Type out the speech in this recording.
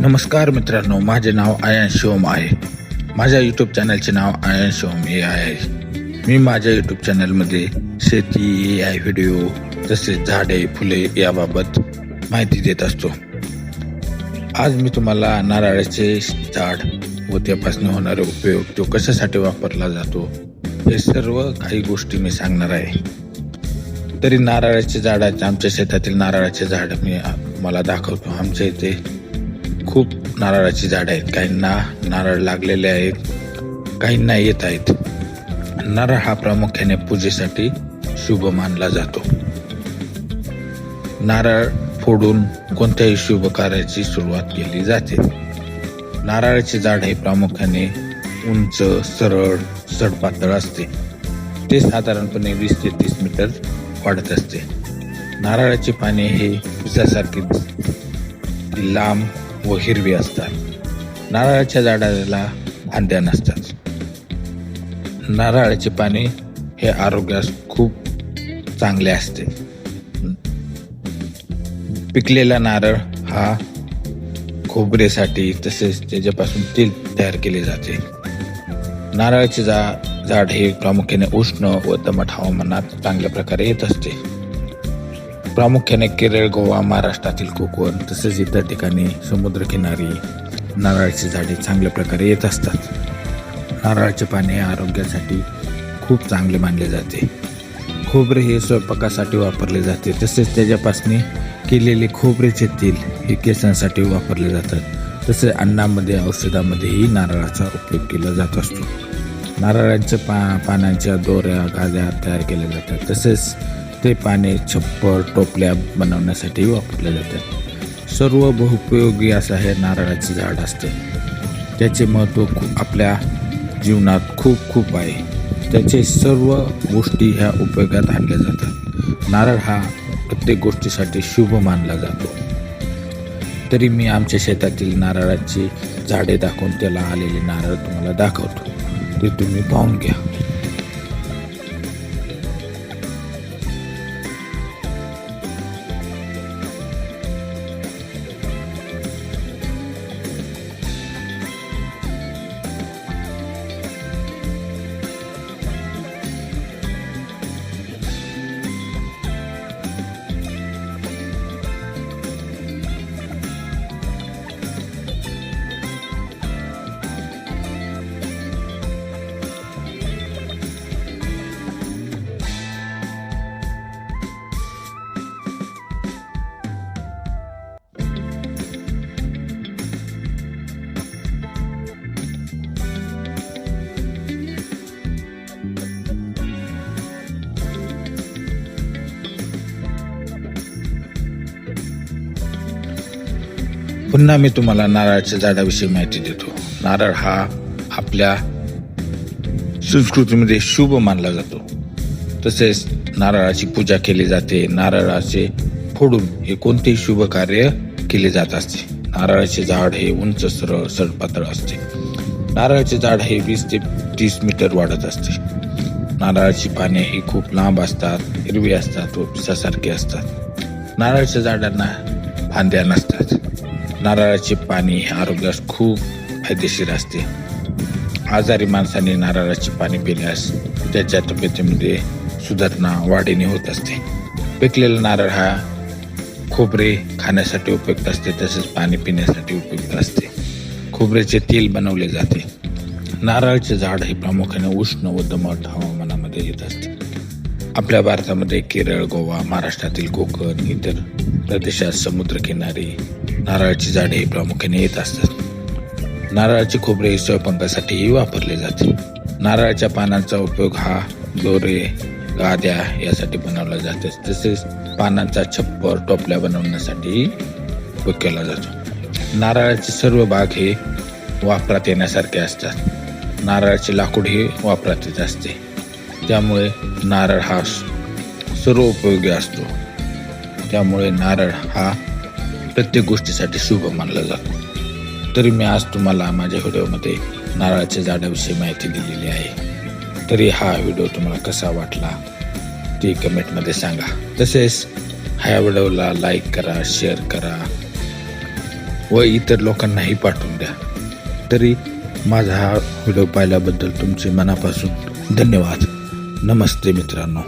नमस्कार मित्रांनो माझे नाव आयन शिवम आहे. माझ्या यूट्यूब चॅनलचे नाव आयन शिवम ए आहे. मी माझ्या यूट्यूब चॅनलमध्ये शेती ए आय व्हिडिओ तसेच झाडे फुले याबाबत माहिती देत असतो. आज मी तुम्हाला नारळाचे झाड व त्यापासून होणारे उपयोग तो कशासाठी वापरला जातो हे सर्व काही गोष्टी मी सांगणार आहे. तरी नारळाचे झाडाचे आमच्या शेतातील नारळाचे झाड मी मला दाखवतो. आमच्या इथे खूप नारळाची झाडं आहेत. काहींना नारळ लागलेले आहेत काहींना येत आहेत. नारळ हा प्रामुख्याने पूजेसाठी शुभ मानला जातो. नारळ फोडून कोणत्याही शुभ कार्याची सुरुवात केली जाते. नारळाचे झाड हे प्रामुख्याने उंच सरळ सडपातळ असते. ते साधारणपणे वीस ते तीस मीटर वाढत असते. नारळाची पाने हे विजासारखे लांब व हिरवी असतात. नारळाच्या झाडाला फांद्या नसतात. नारळाचे पाने हे आरोग्यास खूप चांगले असते. पिकलेला नारळ हा खोबरेसाठी तसेच त्याच्यापासून तेल तयार केले जाते. नारळाचे जा झाड हे प्रामुख्याने उष्ण व दमट हवामानात चांगल्या प्रकारे येत असते. प्रामुख्याने केरळ गोवा महाराष्ट्रातील कोकण तसेच इतर ठिकाणी समुद्रकिनारी नारळाची झाडे चांगल्या प्रकारे येत असतात. नारळाचे पाणी हे आरोग्यासाठी खूप चांगले मानले जाते. खोबरे हे स्वयंपाकासाठी वापरले जाते. तसेच त्याच्यापासून केलेले खोबरेचे तेल हे केसांसाठी वापरले जातात. तसेच अन्नामध्ये औषधामध्येही नारळाचा उपयोग केला जात असतो. नारळाच्या पा पानांच्या दोऱ्या गाद्या तयार केल्या जातात. तसेच ते पाने छप्पर टोपल्या बनवण्यासाठी वापरल्या जातात. सर्व बहुपयोगी असं हे नारळाचे झाड असते. त्याचे महत्त्व खूप आपल्या जीवनात खूप खूप आहे. त्याचे सर्व गोष्टी ह्या उपयोगात आणल्या जातात. नारळ हा प्रत्येक गोष्टीसाठी शुभ मानला जातो. तरी मी आमच्या शेतातील नारळाची झाडे दाखवून त्याला आलेले नारळ तुम्हाला दाखवतो. ते तुम्ही पाहून घ्या. पुन्हा मी तुम्हाला नारळाच्या झाडाविषयी माहिती देतो. नारळ हा आपल्या संस्कृतीमध्ये शुभ मानला जातो. तसेच नारळाची पूजा केली जाते. नारळाचे फोडून हे कोणतेही शुभ कार्य केले जात असते. नारळाचे झाड हे उंच सरळ सडपातळ असते. नारळाचे झाड हे वीस ते तीस मीटर वाढत असते. नारळाची पाने ही खूप लांब असतात हिरवी असतात व पिसासारखी असतात. नारळाच्या झाडांना फांद्या नसतात. नारळाचे पाणी हे आरोग्यास खूप फायदेशीर असते. आजारी माणसाने नारळाचे पाणी पिल्यास त्याच्या तब्येतीमध्ये सुधारणा वाढीने होत असते. पिकलेला नारळ हा खोबरे खाण्यासाठी उपयुक्त असते तसेच पाणी पिण्यासाठी उपयुक्त असते. खोबऱ्याचे तेल बनवले जाते. नारळाचे झाड हे प्रामुख्याने उष्ण व दमट हवामानामध्ये येत असते. आपल्या भारतामध्ये केरळ गोवा महाराष्ट्रातील कोकण इतर प्रदेशात समुद्रकिनारी नारळाची झाडे प्रामुख्याने येत असतात. नारळाचे खोबरे स्वयंपाकासाठीही वापरले जाते. नारळाच्या पानांचा उपयोग हा दोरे गाद्या यासाठी बनवला जाते. तसेच पानांचा छप्पर टोपल्या बनवण्यासाठी उपयोग केला जातो. नारळाचे सर्व भाग हे वापरात येण्यासारखे असतात. नारळाचे लाकूड हे वापरात येत असते. त्यामुळे नारळ हा सर्व उपयोगी असतो. त्यामुळे नारळ हा प्रत्येक गोष्टीसाठी शुभ मानलं जातं. तरी मी आज तुम्हाला माझ्या व्हिडिओमध्ये नारळाच्या झाडाविषयी माहिती दिलेली आहे. तरी हा व्हिडिओ तुम्हाला कसा वाटला ते कमेंटमध्ये सांगा. तसेच ह्या व्हिडिओला लाईक करा शेअर करा व इतर लोकांनाही पाठवून द्या. तरी माझा हा व्हिडिओ पाहिल्याबद्दल तुमचे मनापासून धन्यवाद. नमस्ते मित्रांनो.